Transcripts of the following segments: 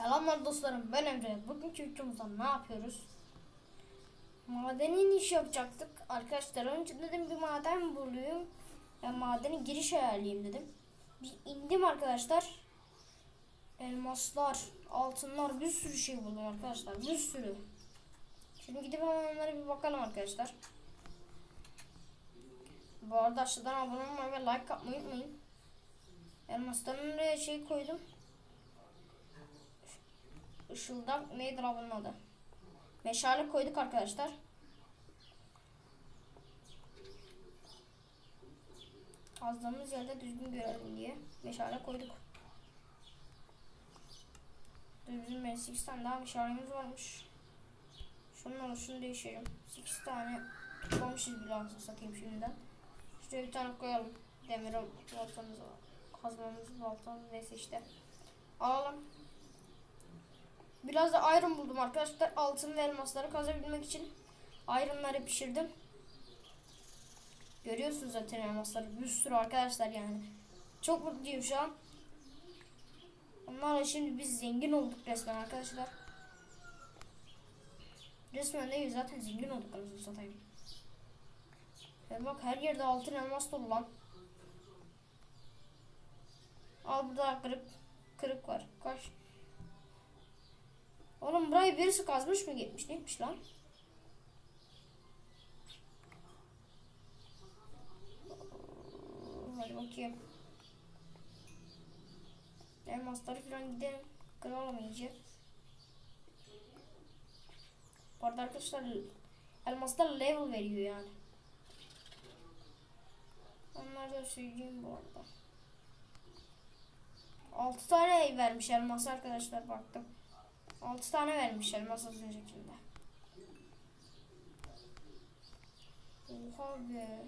Selamlar dostlarım ben Emre. Bugünkü videomuzda ne yapıyoruz? Madeni iniş yapacaktık. Arkadaşlar önce dedim bir maden bulayım. Ben madeni giriş ayarlayayım dedim. Bir indim arkadaşlar. Elmaslar, altınlar bir sürü şey buldum arkadaşlar. Bir sürü. Şimdi gidip hemen onlara bir bakalım arkadaşlar. Bu arada aşağıdan abone olmayı ve like atmayı unutmayın. Elmasların oraya şey koydum. Işıldak nedir abinin adı? Meşale koyduk arkadaşlar. Kazdığımız yerde düzgün görelim diye meşale koyduk. Düzgün ben 8 tane daha meşalemiz varmış. Şunun şunu değişelim. 8 tane toplamışız bile aslında satayım şimdiden. Şuraya bir tane koyalım. Demir baltamızı, kazmamızı, baltamızı neyse işte. Alalım. Biraz da iron buldum arkadaşlar. Altın ve elmasları kazabilmek için ironları pişirdim. Görüyorsunuz zaten elmasları. Bir sürü arkadaşlar yani. Çok mutluyum şu an. Onlarla şimdi biz zengin olduk resmen arkadaşlar. Resmen değil zaten zengin olduk anasını satayım. Ya bak her yerde altın elmas dolu lan. Al burada kırık kırık var. Kaç Oğlum burayı birisi kazmış mı gitmiş neymiş lan? Hadi bakayım. Elmasları falan gidelim. Kıralım iyice. Bu arada arkadaşlar elmaslar level veriyor yani. Onları da söyleyeyim bu arada. 6 tane vermiş elmas arkadaşlar baktım. 6 tane vermişler masa öncekinde. Oha be.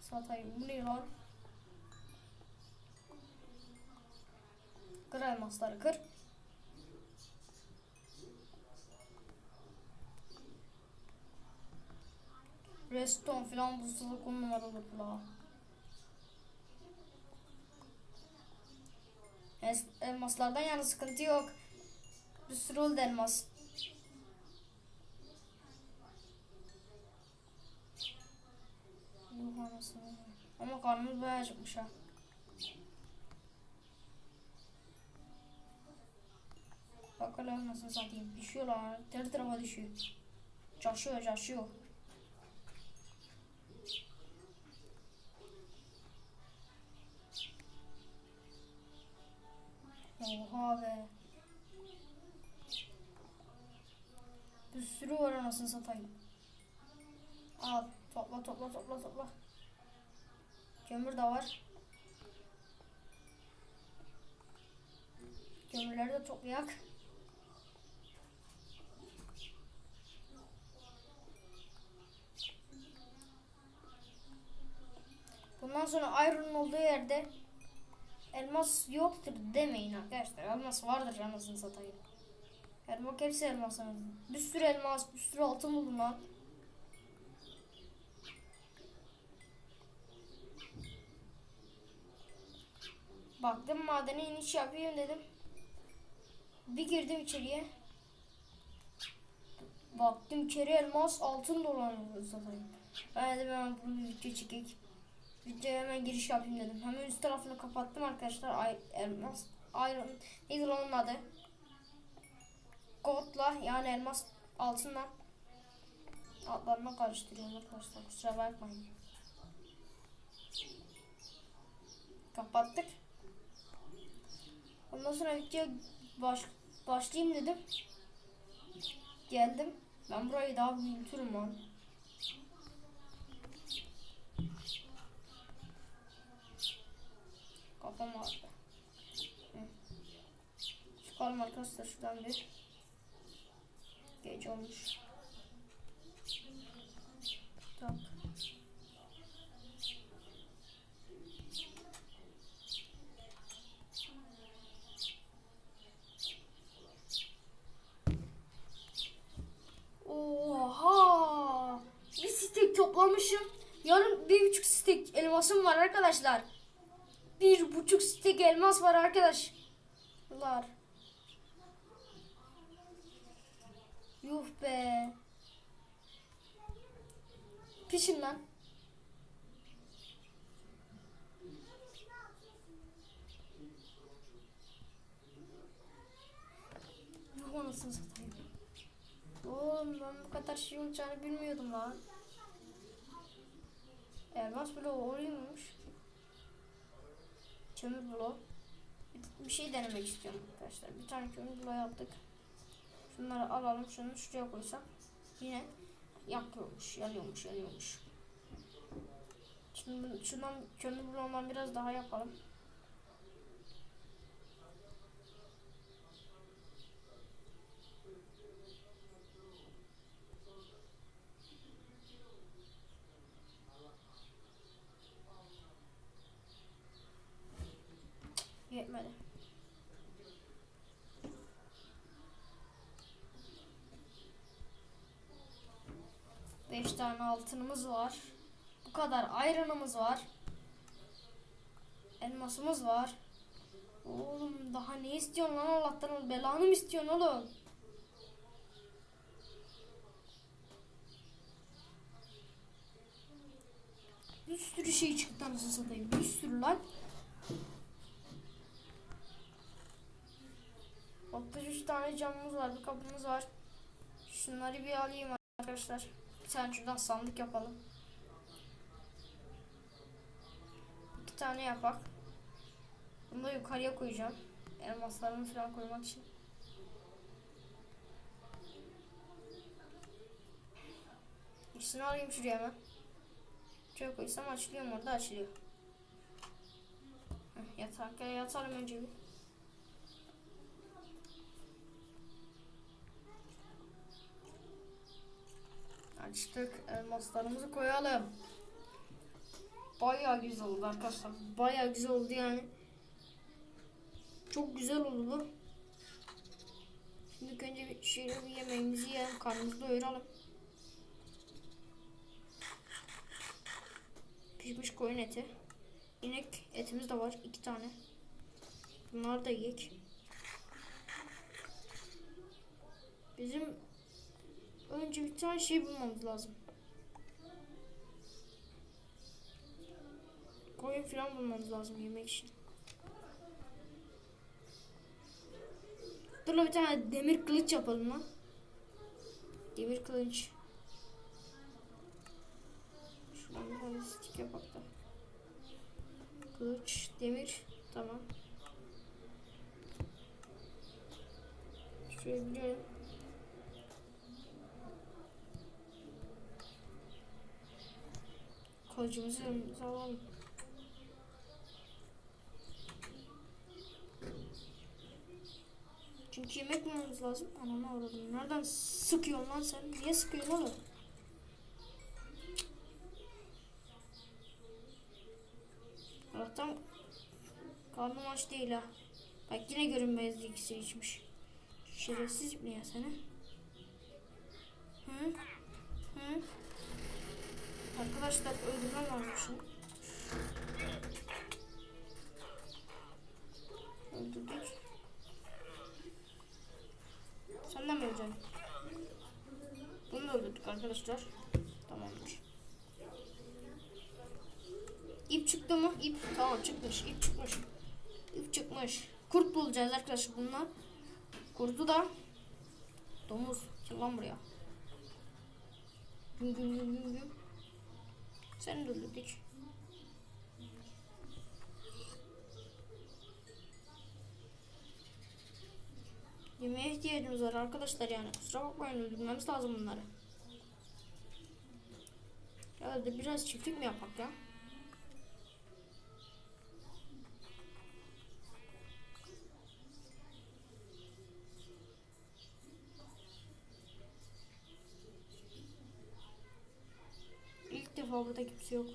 Satayım bu ne lan? Kır elmasları kır. Reston filan bu sılık on numaralı la. Es- Elmaslardan yani sıkıntı yok. Bir sürü oldu elmas. Ama karnımız bayağı acıkmış ha. Bakalım nasıl satayım. Düşüyorlar. Her tarafa düşüyor. Coşuyor coşuyor. Be. Bir sürü var anasını satayım. Al topla topla topla topla. Kömür de var. Kömürleri de toplayak. Bundan sonra iron'un olduğu yerde elmas yoktur demeyin arkadaşlar. Elmas vardır anasını satayım. Yani bak hepsi elmas. Bir sürü elmas, bir sürü altın buldum lan. Baktım madene iniş yapayım dedim. Bir girdim içeriye. Baktım içeri elmas altın dolanıyor satayım. Ben dedim hemen bunu video çekeyim. Videoya hemen giriş yapayım dedim. Hemen üst tarafını kapattım arkadaşlar. Elmas, iron, neydi onun adı? Gold'la yani elmas altınla altlarına karıştırıyorum arkadaşlar. Kusura bakmayın. Kapattık. Ondan sonra video baş, başlayayım dedim. Geldim. Ben burayı daha büyütürüm lan. Kafam ağrıdı. Çıkalım arkadaşlar şuradan bir. Gece olmuş. Tak. Oha! Bir stek toplamışım. Yarın bir buçuk stek elmasım var arkadaşlar. Buçuk stek elmas var arkadaş. Lar. Yuh be. Pişin lan. Yuh anasını satayım. Oğlum ben bu kadar şey olacağını bilmiyordum lan. Elmas bloğu oluyormuş. Kömür bloğu. Bir, bir şey denemek istiyorum arkadaşlar. Bir tane kömür bloğu yaptık. Şunları alalım. Şunu şuraya koysam. Yine yakıyormuş, yanıyormuş, yanıyormuş. Şimdi şundan kömür bloğundan biraz daha yapalım. Yetmedi. Beş tane altınımız var. Bu kadar ayranımız var. Elmasımız var. Oğlum daha ne istiyorsun lan Allah'tan belanı mı istiyorsun oğlum? Bir sürü şey çıktı anasını satayım. Bir sürü lan. 33 tane camımız var, bir kapımız var. Şunları bir alayım arkadaşlar. Bir tane şuradan sandık yapalım. İki tane yapak. Bunu da yukarıya koyacağım. Elmaslarımı falan koymak için. İkisini alayım şuraya hemen. Şuraya koysam açılıyor mu? Orada açılıyor. Heh, yatak, yatalım önce bir. Açtık elmaslarımızı koyalım. Bayağı güzel oldu arkadaşlar. Bayağı güzel oldu yani. Çok güzel oldu. Şimdi önce bir şöyle bir yemeğimizi yiyelim. Karnımızı doyuralım. Pişmiş koyun eti. İnek etimiz de var. iki tane. Bunları da yiyek. Bizim önce bir tane şey bulmamız lazım. Koyun falan bulmamız lazım yemek için. Dur bir tane demir kılıç yapalım lan. Demir kılıç. Şuradan bir tane stick yapak da. Kılıç, demir. Tamam. Şöyle biliyorum. Kılıcımızı yanımıza alalım. Çünkü yemek bulmamız lazım. Ananı avradım. Nereden sıkıyorsun lan sen? Niye sıkıyorsun oğlum? Allah'tan karnım aç değil ha. Bak yine görünmezdi ikisi içmiş. Şerefsiz mi ya sana? Hı? Hı? Arkadaşlar öldürmem lazım. Öldürdük. Sen de mi öleceksin? Bunu da öldürdük arkadaşlar. Tamamdır. İp çıktı mı? İp tamam çıkmış. İp çıkmış. İp çıkmış. Kurt bulacağız arkadaşlar bunlar. Kurtu da domuz. Gel lan buraya. Güm güm güm güm güm. Sen de öldürdük. Yemeğe ihtiyacımız var arkadaşlar yani. Kusura bakmayın öldürmemiz lazım bunları. Ya da biraz çiftlik mi yapak ya? Burada kimse yok.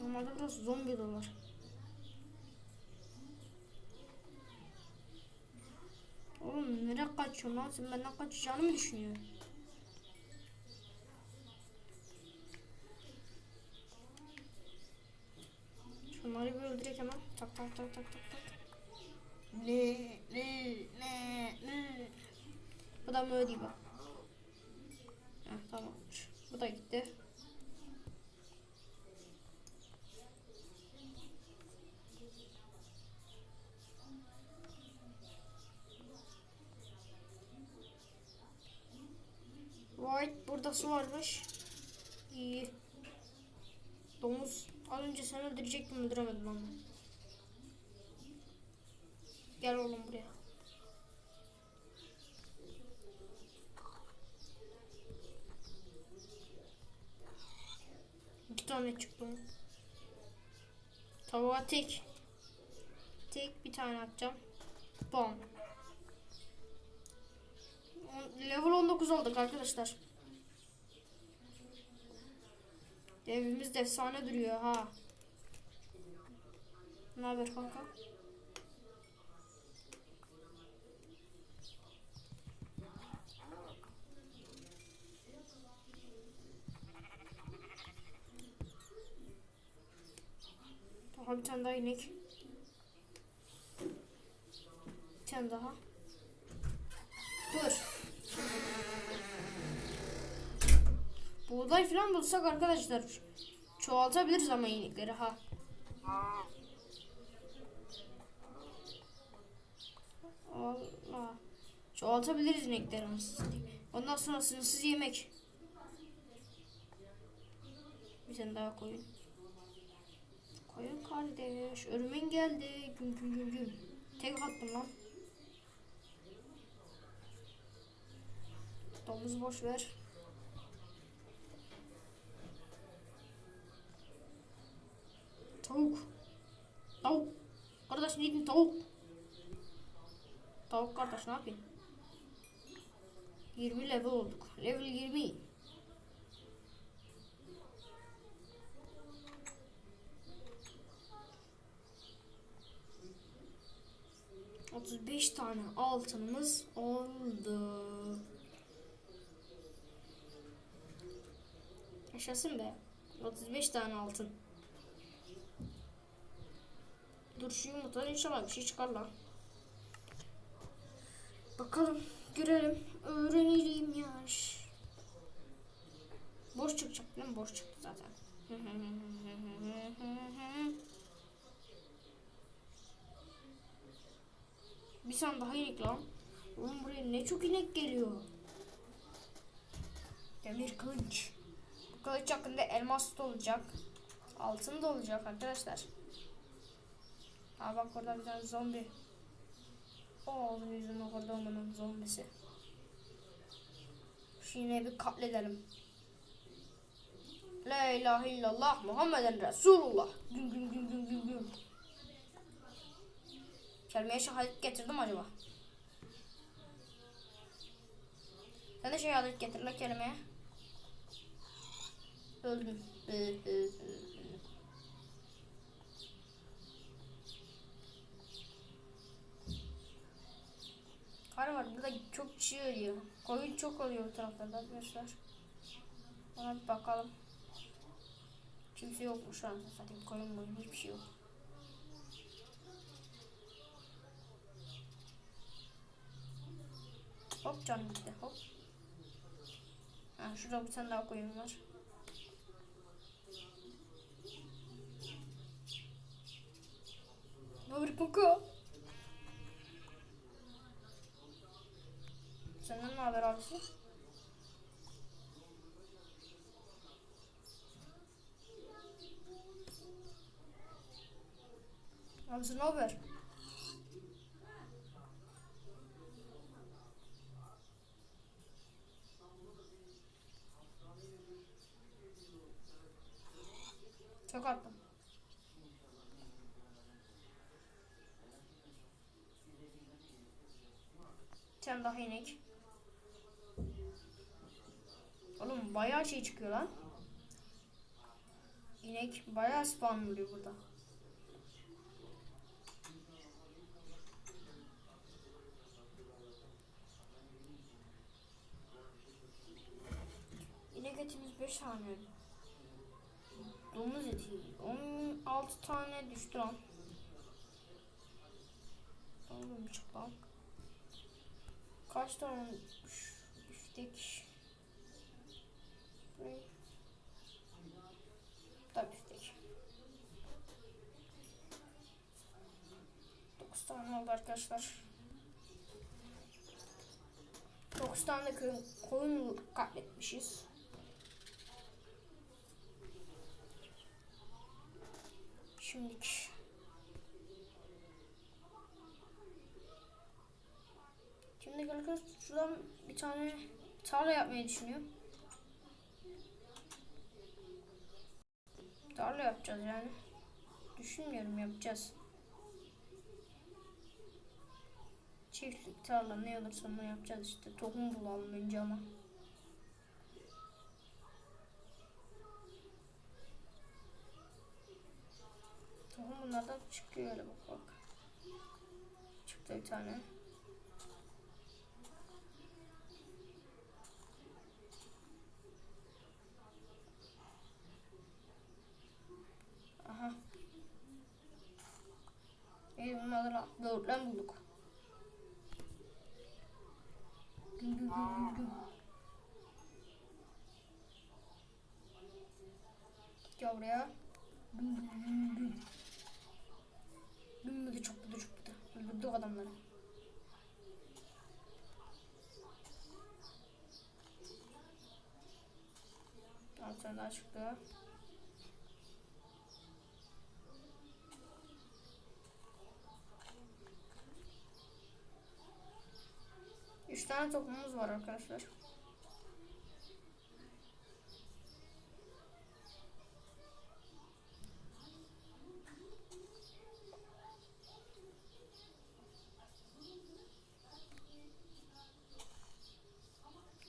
Normalde burası zombi dolar. Oğlum nereye kaçıyorsun lan? Sen benden kaçacağını mı düşünüyorsun? Şunları bir öldürek hemen. Tak tak tak tak tak tak. Ne ne ne ne. Bu da böyle değil bak. Heh, tamam. Bu da gitti. White burada su varmış. İyi. Domuz. Az önce seni öldürecektim öldüremedim ama. Gel oğlum buraya. İki tane çıktı. Tavuğa tek. Tek bir tane atacağım. Bom. Level 19 olduk arkadaşlar. Evimiz de efsane duruyor ha. Ne haber kanka? Daha bir tane daha inek. Bir tane daha. Dur. Buğday falan bulsak arkadaşlar çoğaltabiliriz ama inekleri ha. Allah. Çoğaltabiliriz inekleri. Ondan sonra sınırsız yemek. Bir tane daha koyun. Koyun kardeş. Örümün geldi. Güm güm güm güm. Tek attım lan. Domuz boş ver. Tavuk. Tavuk. Kardeş ne diyeyim tavuk. Tavuk kardeş ne yapayım? 20 level olduk. Level 20. Otuz beş tane altınımız oldu. Yaşasın be. 35 tane altın. Dur şu yumurtadan inşallah bir şey çıkar lan. Bakalım görelim. Öğrenelim ya. Boş çıkacak değil mi? Boş çıktı zaten. bir tane daha inek lan. Oğlum buraya ne çok inek geliyor. Demir kılıç. Bu kılıç hakkında elmas da olacak. Altın da olacak arkadaşlar. Aa bak orada bir tane zombi. Oğlum yüzünü orada olmanın zombisi. Yine bir katledelim. La ilahe illallah Muhammeden Resulullah. Güm güm güm güm güm güm. Kelimeye şehadet getirdim acaba? Sen de şehadet getir la kelimeye. Öldüm. Hı, hı, hı, hı. Kar var kişi ölüyor. Koyun çok oluyor bu taraflarda arkadaşlar. Ona bir bakalım. Kimse yokmuş şu an zaten koyun boyun hiçbir şey yok. Hop canım gitti hop. Ha, şurada bir tane daha koyun var. Bir koku? Abisi? Abisi ne haber? Çok attım. Tane daha inek. Oğlum bayağı şey çıkıyor lan. İnek bayağı spawn oluyor burada. İnek etimiz 5 tane. Domuz eti 16 tane düştü lan. Oğlum çıplak. Kaç tane olmuş? Biftek. Biftek. 9 tane oldu arkadaşlar. 9 tane koyun, koyun katletmişiz. Şimdiki. Şimdi arkadaşlar şuradan bir tane tarla yapmayı düşünüyorum. Tarla yapacağız yani. Düşünmüyorum yapacağız. Çiftlik tarla ne olursa onu yapacağız işte. Tohum bulalım önce ama. Tohum bunlardan çıkıyor öyle bak bak. Çıktı bir tane. İyi bunları böğürtlen bulduk. Güm güm güm güm güm. Gel buraya. Güm güm güm güm. Güm müdü çok müdü çok müdü. Öldürdük adamları. Tamam tane daha çıktı. Üç tane toplumumuz var arkadaşlar.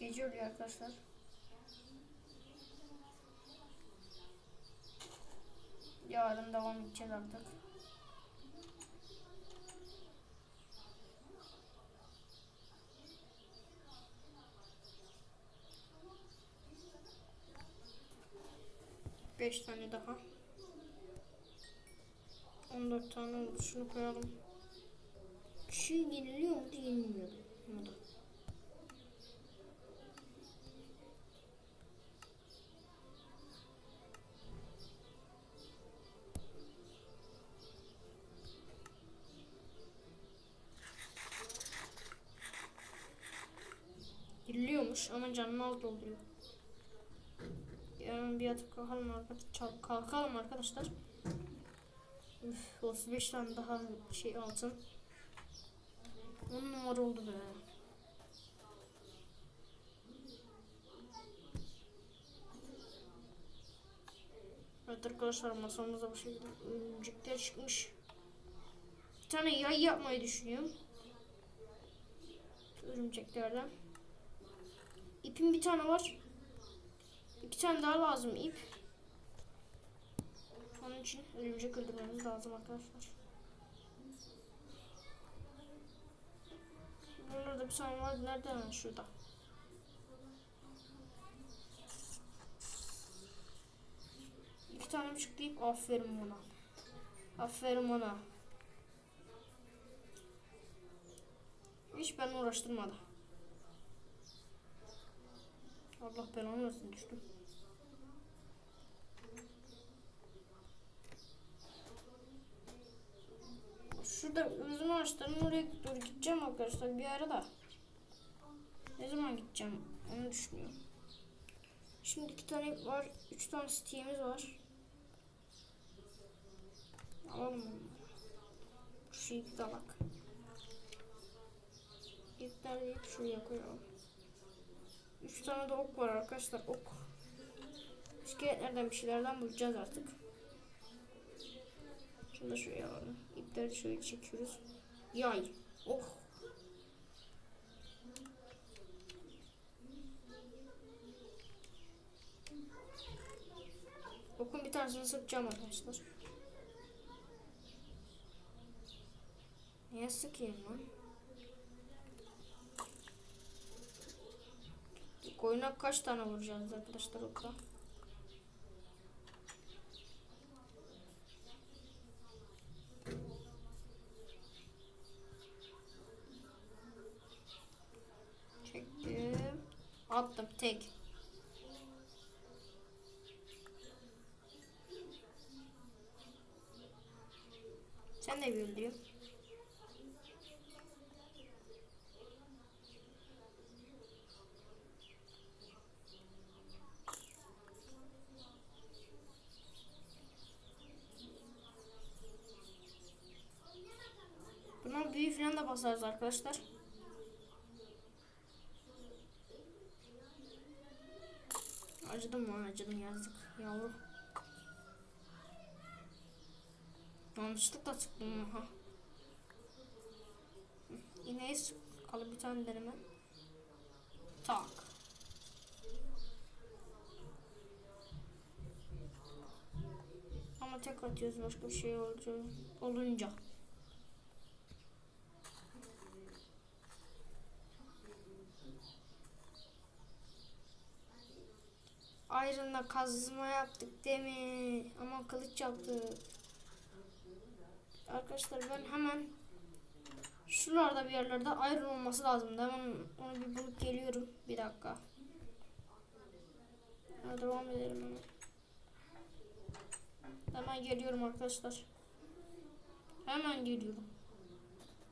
Gece oluyor arkadaşlar. 5 tane daha. 14 tane oldu. Şunu koyalım. Şu yeniliyor mu? Yeniliyor. Bunu da. Giriliyormuş ama canını az dolduruyor. Yarın bir yatıp kalkalım arkadaşlar. Kalkalım arkadaşlar. Üf, 35 tane daha şey altın. 10 numara oldu be. Evet arkadaşlar masamızda bu şekilde örümcekler çıkmış. Bir tane yay yapmayı düşünüyorum. Örümceklerden. İpim bir tane var. İki tane daha lazım ip. Onun için örümcek öldürmemiz lazım arkadaşlar. Burada bir tane var. Nereden? Şurada. İki tane çıktı ip? Aferin bana. Aferin bana. Hiç ben uğraştırmadı. Allah belanı versin düştüm. Şurada üzüm ağaçlarının oraya doğru gideceğim arkadaşlar bir ara da. Ne zaman gideceğim onu düşünüyorum. Şimdi iki tane var, üç tane steam'imiz var. Alalım onu. Şu ip dalak. İpler deyip şuraya koyalım. Üç tane de ok var arkadaşlar ok. İskeletlerden bir şeylerden bulacağız artık. Şunu da şuraya alalım. İpleri şöyle çekiyoruz. Yay. Oh. Okun bir tanesini sıkacağım arkadaşlar. Niye sıkayım lan? Koyuna kaç tane vuracağız arkadaşlar okla? attım tek. Sen de bir öldürüyor. Buna büyü falan da basarız arkadaşlar. Yazık. Yavru. Yanlışlıkla çıktım ha. İneği sıkalı bir tane deneme. Tak. Ama tek atıyoruz başka bir şey olunca. olunca. Iron'la kazma yaptık değil mi? Ama kılıç yaptık. Arkadaşlar ben hemen şuralarda bir yerlerde iron olması lazım. Hemen onu bir bulup geliyorum. Bir dakika. Ha, devam edelim hemen. Hemen geliyorum arkadaşlar. Hemen geliyorum.